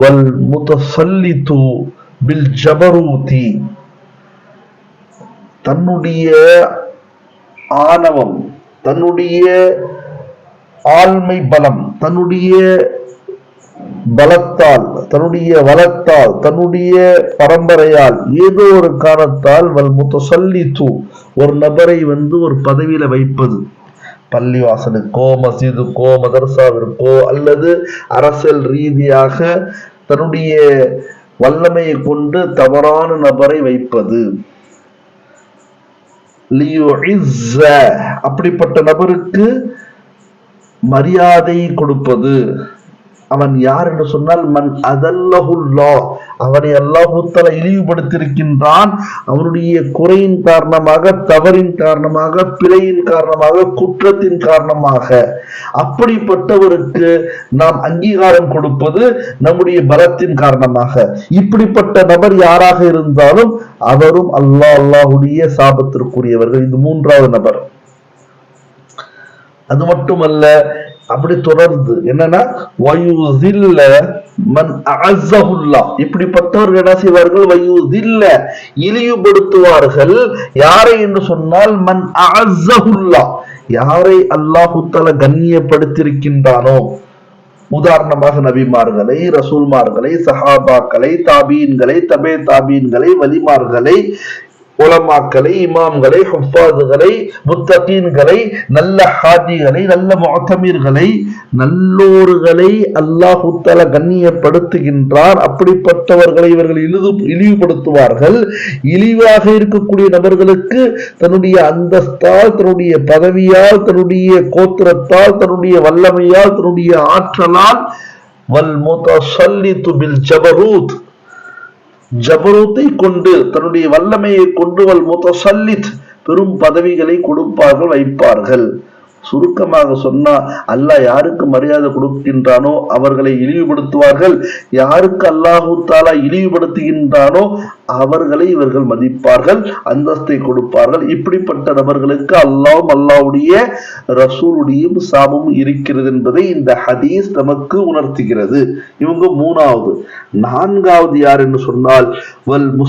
வல் முத்தசல்லித்து பில் ஜபரூதி தன்னுடைய ஆணவம் தன்னுடைய ஆழ்மை பலம் தன்னுடைய பலத்தால் தன்னுடைய வளத்தால் தன்னுடைய பரம்பரையால் ஏதோ ஒரு காரணத்தால் வல் முத்தசல்லித்து ஒரு நபரை வந்து ஒரு பதவியில வைப்பது. பள்ளிவாசலுக்கோ மசீதுக்கோ மதரசாவிற்கோ அல்லது அரசியல் ரீதியாக தன்னுடைய வல்லமையை கொண்டு தவறான நபரை வைப்பது. அப்படிப்பட்ட நபருக்கு மரியாதை கொடுப்பது. அவன் யார் என்று சொன்னால் மன் அதல்லஹுல்லா அவனை அல்லாஹுத்தல இழிவுபடுத்தியிருக்கின்றான். அவனுடைய குறையின் காரணமாக தவறின் காரணமாக பிழையின் காரணமாக குற்றத்தின் காரணமாக அப்படிப்பட்டவருக்கு நாம் அங்கீகாரம் கொடுப்பது நம்முடைய பலத்தின் காரணமாக. இப்படிப்பட்ட நபர் யாராக இருந்தாலும் அவரும் அல்லாஹ் அல்லாஹுடைய சாபத்திற்குரியவர்கள். இது மூன்றாவது நபர். அது மட்டுமல்ல அப்படி தொடர்ந்து என்னன்னா வயுதில்ல மன் இப்படிப்பட்டவர்கள் என்ன செய்வார்கள்? வயுதில்ல. இழிவுபடுத்துவார்கள். யாரை என்று சொன்னால் மன் அஅஸ்ஸஹுல்லா யாரை அல்லாஹுத்தல கண்ணியப்படுத்தியிருக்கின்றானோ? உதாரணமாக நபிமார்களை ரசூல்மார்களை சஹாபாக்களை தாபீன்களை தபே தாபீன்களை வலிமார்களை உலமாக்களை இமாம்களை ஹுஃபாதுகளை முத்தகீன்களை நல்ல ஹாஜிகளை நல்ல முஅத்தமீர்களை நல்லோர்களை அல்லாஹுத்தல கண்ணியப்படுத்துகின்றான். அப்படிப்பட்டவர்களை இவர்கள் இழிவு இழிவுபடுத்துவார்கள். இழிவாக இருக்கக்கூடிய நபர்களுக்கு தன்னுடைய அந்தஸ்தால் தன்னுடைய பதவியால் தன்னுடைய கோத்திரத்தால் தன்னுடைய வல்லமையால் தன்னுடைய ஆற்றலால் வல் முத்தசல்லித்து பில் ஜபரூத். ஜபரூத்தை கொண்டு தன்னுடைய வல்லமையை கொண்டு வல் முத்தசல்லித் பெரும் பதவிகளை கொடுப்பார்கள் வைப்பார்கள். சுருக்கமாக சொன்னா அல்லாஹ் யாருக்கு மரியாதை கொடுக்கின்றானோ அவர்களை இழிவுபடுத்துவார்கள். யாருக்கு அல்லாஹு தாலா இழிவுபடுத்துகின்றானோ அவர்களை இவர்கள் மதிப்பார்கள் அந்தஸ்தை கொடுப்பார்கள். இப்படிப்பட்ட நபர்களுக்கு அல்லாவும் அல்லாஹ்வுடைய ரசூலுடையும் சாபமும் இருக்கிறது என்பதை இந்த ஹதீஸ் நமக்கு உணர்த்துகிறது. இவங்க மூணாவது. நான்காவது யார் என்று சொன்னால் வல் முஸ்